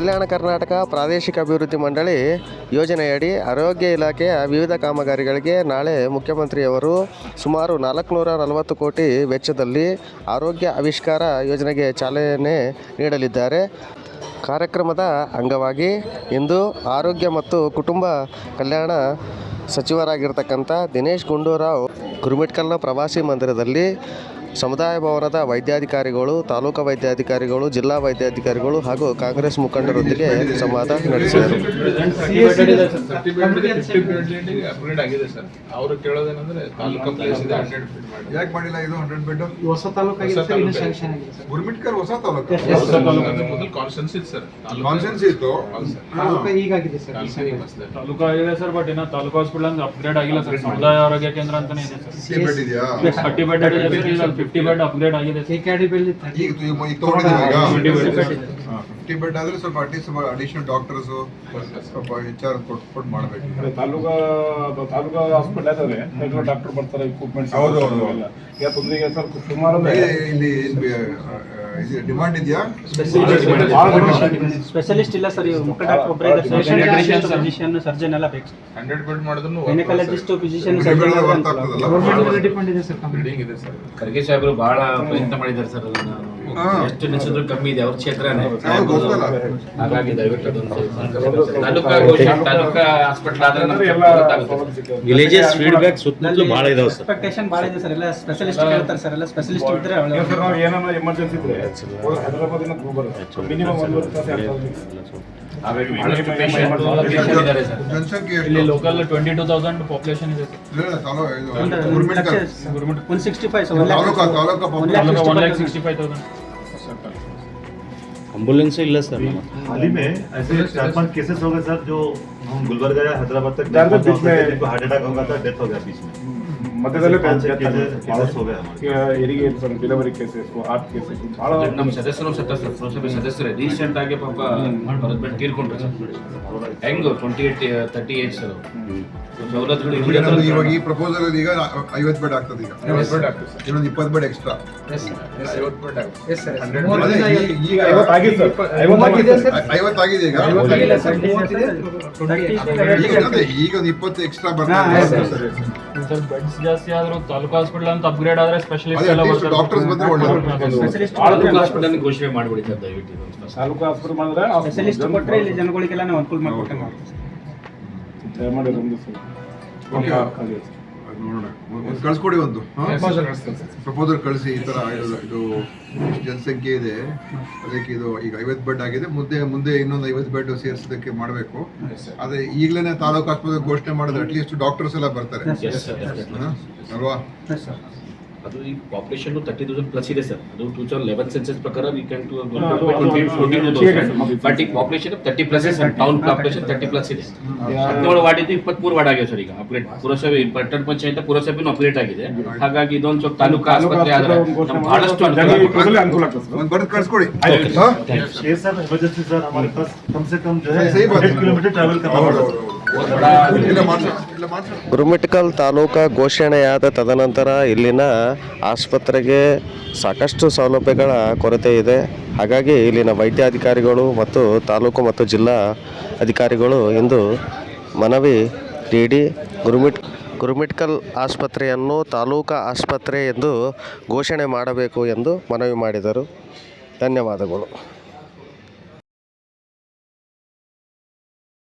ಕಲ್ಯಾಣ ಕರ್ನಾಟಕ ಪ್ರಾದೇಶಿಕ ಅಭಿವೃದ್ಧಿ ಮಂಡಳಿ ಯೋಜನೆಯಡಿ ಆರೋಗ್ಯ ಇಲಾಖೆಯ ವಿವಿಧ ಕಾಮಗಾರಿಗಳಿಗೆ ನಾಳೆ ಮುಖ್ಯಮಂತ್ರಿಯವರು ಸುಮಾರು ನಾಲ್ಕುನೂರ ನಲವತ್ತು ಕೋಟಿ ವೆಚ್ಚದಲ್ಲಿ ಆರೋಗ್ಯ ಆವಿಷ್ಕಾರ ಯೋಜನೆಗೆ ಚಾಲನೆ ನೀಡಲಿದ್ದಾರೆ. ಕಾರ್ಯಕ್ರಮದ ಅಂಗವಾಗಿ ಇಂದು ಆರೋಗ್ಯ ಮತ್ತು ಕುಟುಂಬ ಕಲ್ಯಾಣ ಸಚಿವರಾಗಿರ್ತಕ್ಕಂಥ ದಿನೇಶ್ ಗುಂಡೂರಾವ್ ಗುರುಮಿಟ್ಕಲ್ನ ಪ್ರವಾಸಿ ಮಂದಿರದಲ್ಲಿ ಸಮುದಾಯ ಭವನದ ವೈದ್ಯಾಧಿಕಾರಿಗಳು ತಾಲೂಕು ವೈದ್ಯಾಧಿಕಾರಿಗಳು ಜಿಲ್ಲಾ ವೈದ್ಯಾಧಿಕಾರಿಗಳು ಹಾಗೂ ಕಾಂಗ್ರೆಸ್ ಮುಖಂಡರೊಂದಿಗೆ ಸಂವಾದ ನಡೆಸಿದರು. ತಾಲೂಕು? ಆಗಿದೆ ಸರ್ ಬಟ್ ಇನ್ನ ತಾಲೂಕು ಹಾಸ್ಪಿಟಲ್ ಅಪ್ಗ್ರೇಡ್ ಆಗಿಲ್ಲ ಸರ್. ಸಮುದಾಯ ಆರೋಗ್ಯ ಕೇಂದ್ರ ಅಂತಾನೆ ಇದೆ ಸರ್. ಫಿಫ್ಟಿ ಬೆಡ್ ಅಪ್ಗ್ರೇಡ್ ಆಗಿದೆ. ಕೆ ಕೆ ಡಿ ಬೆಲ್ಲಿ ಈಗ ಇದು- ಈಗ ತಗೊಂಡಿದ್ದೀವಿ ಈಗ? 20 bed. ಇದೆ. ಫಿಫ್ಟಿ ಬೆಡ್ ಆದ್ರೆ ಸ್ವಲ್ಪ ಅಟ್ಲೀಸ್ಟ್ ಸ್ವಲ್ಪ ಅಡಿಷನಲ್ ಡಾಕ್ಟರ್ಸ್ ಸ್ವಲ್ಪ ವಿಚಾರ ಕೊಟ್ಬಿಟ್ಟು ಮಾಡಬೇಕು. ಅಂದ್ರೆ ತಾಲೂಕಾ ತಾಲೂಕಾ ಹಾಸ್ಪಿಟಲ್ ಇದಾವೆ. ರೆಗ್ಯುಲರ್ ಡಾಕ್ಟರ್ ಬರ್ತಾರೆ ಇಕ್ವಿಪ್ಮೆಂಟ್ಸ್ ಹೌದು, ಹೌದು. ಯಾ ತೊಂದರೆ ಈಗ ಸ್ವಲ್ಪ ಸುಮಾರು ಅಂದ್ರೆ ಇಲ್ಲಿ ಡಿಮಾಂಡ್ ಇದೆಯಾ? ಸ್ಪೆಷಲಿಸ್ಟ್ ಇಲ್ಲ ಸರ್ ಮುಖ ಡಾಕ್ಟರ್ ಒಬ್ಬರೇ ಫಿಸಿಷಿಯನ್ ಸರ್ಜನ್ ಎಲ್ಲ ಬೇಕು ಹಂಡ್ರೆಡ್ ಬೆಡ್ ಮಾಡಿದ್ರು ಗೈನಕಾಲಜಿಸ್ಟ್ ಫಿಸಿಷಿಯನ್ ಸರ್ಜನ್ work ಆಗ್ತದಲ್ಲ? ಗೌರ್ಮೆಂಟ್ ಡಿಪೆಂಡ್ ಇದೆ ಸರ್ ಇದೆ ಸರ್ ಖರ್ಗೆ ಸಾಹೇಬರು ಬಹಳ ಪ್ರಯತ್ನ ಮಾಡಿದ್ದಾರೆ ಸರ್ ಅದನ್ನ. ಎಷ್ಟು ನಿಲ್ಸಿದ್ರು ಕಮ್ಮಿ ಇದೆ ಅವ್ರ ಕ್ಷೇತ್ರನೇ. ಹಾಗಾಗಿ ದಯವಿಟ್ಟು ಅದೊಂದು ತಾಲೂಕಾ ಘೋಷಣೆ ತಾಲೂಕಾ ಹಾಸ್ಪಿಟಲ್ ಆದ್ರೆ ನಮ್ಗೆ ಎಲ್ಲ ಗೊತ್ತಾಗುತ್ತೆ. ವಿಲೇಜಸ್ ಫೀಡ್ಬ್ಯಾಕ್ ಸುತ್ತಮುತ್ತಲು ಭಾಳ ಇದಾವೆ ಸರ್. ಎಕ್ಸ್ಪೆಕ್ಟೇಷನ್ ಭಾಳ ಇದೆ ಸರ್. ಎಲ್ಲ ಸ್ಪೆಷಲಿಸ್ಟ್ ಹೇಳ್ತಾರೆ ಸರ್. ಎಲ್ಲ ಸ್ಪೆಷಲಿಸ್ಟ್ ಇದ್ರೆ ಒಳ್ಳೆ ಸರ್ ನಾವು ಏನಾರ ಎಮರ್ಜೆನ್ಸಿ ಇದ್ರೆ ಹೈದರಾಬಾದ್ ಬರುತ್ತೆ. ಮಿನಿಮಮ್ ಒಂದು ವರ್ಷ ಹಾಗಾಗಿ ಬಹಳಷ್ಟು patient patient ಇದ್ದಾರೆ ಸರ್. ಜನಸಂಖ್ಯೆ ಇಲ್ಲಿ local twenty two thousand population ಇದೆ Gurmitkar one sixty five taluka taluka one lakh sixty five thousand ambulance से इलाज करना हाल ही में ऐसे चार पाँच केसेस हो गए सर जो हम गुलबर्गा या हैदराबाद तक बीच में हार्ट अटैक हो गया था डेथ हो गया बीच में। हम्म। ಮಧ್ಯದಲ್ಲೇ irrigation delivery cases art cases ಭಾಳ ನಮ್ಮ ಸದಸ್ಯರು ಸತ್ತ ರೀಸೆಂಟ್ ಆಗಿ ಪಾಪ ಹಸ್ಬೆಂಡ್ ತೀರ್ಕೊಂಡ್ರು ಸರ್. ಹೆಂಗ್ twenty eight thirty eight sir ಸವಲತ್ತುಗಳು ಇವಾಗ ಈ ಪ್ರಪೋಸಲ್ ಈಗ ಐವತ್ತು ಬೆಡ್ ಆಗ್ತದೆ ಈಗ. ಇನ್ನೊಂದು ಇಪ್ಪತ್ತು ಬೆಡ್ ಎಕ್ಸ್ಟ್ರಾ ಈಗ ಐವತ್ತಾಗಿದೆ ಈಗ? ಈಗ ಒಂದು ಇಪ್ಪತ್ತು ಎಕ್ಸ್ಟ್ರಾ ಸರ್. ಸರ್ ಬೆಡ್ಸ್ ಜಾಸ್ತಿ ಆದ್ರೂ ತಾಲೂಕು ಹಾಸ್ಪಿಟಲ್ ಅಂತ ಅಪ್ಗ್ರೇಡ್ ಆದ್ರೆ ಸ್ಪೆಷಲಿಸ್ಟ್ ಎಲ್ಲ ಬರ್ತಾರೆ. doctors ಬಂದ್ರೆ ತಾಲೂಕು ಹಾಸ್ಪಿಟಲ್ ಘೋಷಣೆ ಮಾಡಿಬಿಡಿ ಸರ್ ದಯವಿಟ್ಟು ಸ್ವಲ್ಪ. ತಾಲೂಕು ಹಾಸ್ಪಿಟಲ್ ಮಾಡಿದ್ರೆ ಸ್ಪೆಷಲಿಸ್ಟ್ ಕೊಟ್ಟರೆ ಇಲ್ಲಿ ಜನಗಳಿಗೆಲ್ಲ ನಾವು ಅನುಕೂಲ ಮಾಡ್ಕೊಟ್ಟೆ ದಯಮಾಡಿ ಬಂದು ಸರ್. Okay. ನೋಡೋಣ. ಒಂದು ಕಳ್ಸ್ಕೊಡಿ ಒಂದು. ಪ್ರಪೋಸಲ್ ಕಳಿಸಿ ಈ ತರ ಇದು- ಜನಸಂಖ್ಯೆ ಇದೆ. ಅದಕ್ಕೆ ಇದು ಈಗ ಐವತ್ತು ಬೆಡ್ ಆಗಿದೆ. ಮುಂದೆ ಮುಂದೆ ಇನ್ನೊಂದು ಐವತ್ತು ಬೆಡ್ ಸೇರಿಸೋದಕ್ಕೆ ಮಾಡಬೇಕು. ಅದೇ ಈಗಲೇ ತಾಲೂಕು ಆಸ್ಪತ್ರೆ ಘೋಷಣೆ ಮಾಡಿದ್ರೆ ಅಟ್ಲೀಸ್ಟ್ ಡಾಕ್ಟರ್ಸ್ ಎಲ್ಲ ಬರ್ತಾರೆ? ಅಲ್ವಾ? ಅದು ಈ ಪಾಪ್ಯುಲೇಷನ್ ತರ್ಟಿ ತೌಸಂಡ್ ಪ್ಲಸ್ ಇದೆ ಸರ್ ಅದು ಟೂ ತೌಸಂಡ್ ಲೆವೆನ್ ಸೆನ್ಸಸ್ ಪ್ರಕಾರ ವಿ ಕ್ಯಾನ್ ಟು ಬಟ್ ಈ ಪಾಪ್ಯುಲೇಷನ್ ತರ್ಟಿ ಪ್ಲಸ್ ಇದೆ sir town population thirty plus ಇದೆ ಹದಿನೇಳು ವಾರ್ಡ್ ಇದ್ದು ಇಪ್ಪತ್ಮೂರು ವಾರ್ಡ್ ಆಗಿದೆ ಸರ್ ಈಗ ಅಪ್ಗ್ರೇಡ್ ಪುರಸಭೆ ಪಟ್ಟಣ ಪಂಚಾಯತ್ ಪುರಸಭೆನೂ ಅಪ್ಗ್ರೇಡ್ ಆಗಿದೆ ಹಾಗಾಗಿ ಇದೊಂದು ಸ್ವಲ್ಪ ತಾಲೂಕು ಆಸ್ಪತ್ರೆ ಆದ್ರೆ ನಮ್ಗೆ ಬಹಳಷ್ಟು ಅನುಕೂಲ ಜನರಿಗೆ ಆಗುತ್ತೆ. ಕೂಡಲೇ ಅನುಕೂಲ ಆಗ್ತದೆ ಸರ್ ಒಂದು ಬರೆದು ಕಳ್ಸ್ಕೊಡಿ ಆಯ್ತು. ಹಾ? ये सर इमरजेंसी सर हमारे पास कम से कम जो है सही बात है। हंड्रेड किलोमीटर ट्रैवल करना ಹೌದು, पड़ता ಹೌದು, है ಗುರುಮಿಟ್ಕಲ್ ತಾಲೂಕ ಘೋಷಣೆಯಾದ ತದನಂತರ ಇಲ್ಲಿನ ಆಸ್ಪತ್ರೆಗೆ ಸಾಕಷ್ಟು ಸೌಲಭ್ಯಗಳ ಕೊರತೆ ಇದೆ. ಹಾಗಾಗಿ ಇಲ್ಲಿನ ವೈದ್ಯಾಧಿಕಾರಿಗಳು ಮತ್ತು ತಾಲೂಕು ಮತ್ತು ಜಿಲ್ಲಾ ಅಧಿಕಾರಿಗಳು ಇಂದು ಮನವಿ ನೀಡಿ ಗುರುಮಿಟ್, ಗುರುಮಿಟ್ಕಲ್ ಆಸ್ಪತ್ರೆಯನ್ನು ತಾಲೂಕಾ ಆಸ್ಪತ್ರೆ ಎಂದು ಘೋಷಣೆ ಮಾಡಬೇಕು ಎಂದು ಮನವಿ ಮಾಡಿದರು. ಧನ್ಯವಾದಗಳು.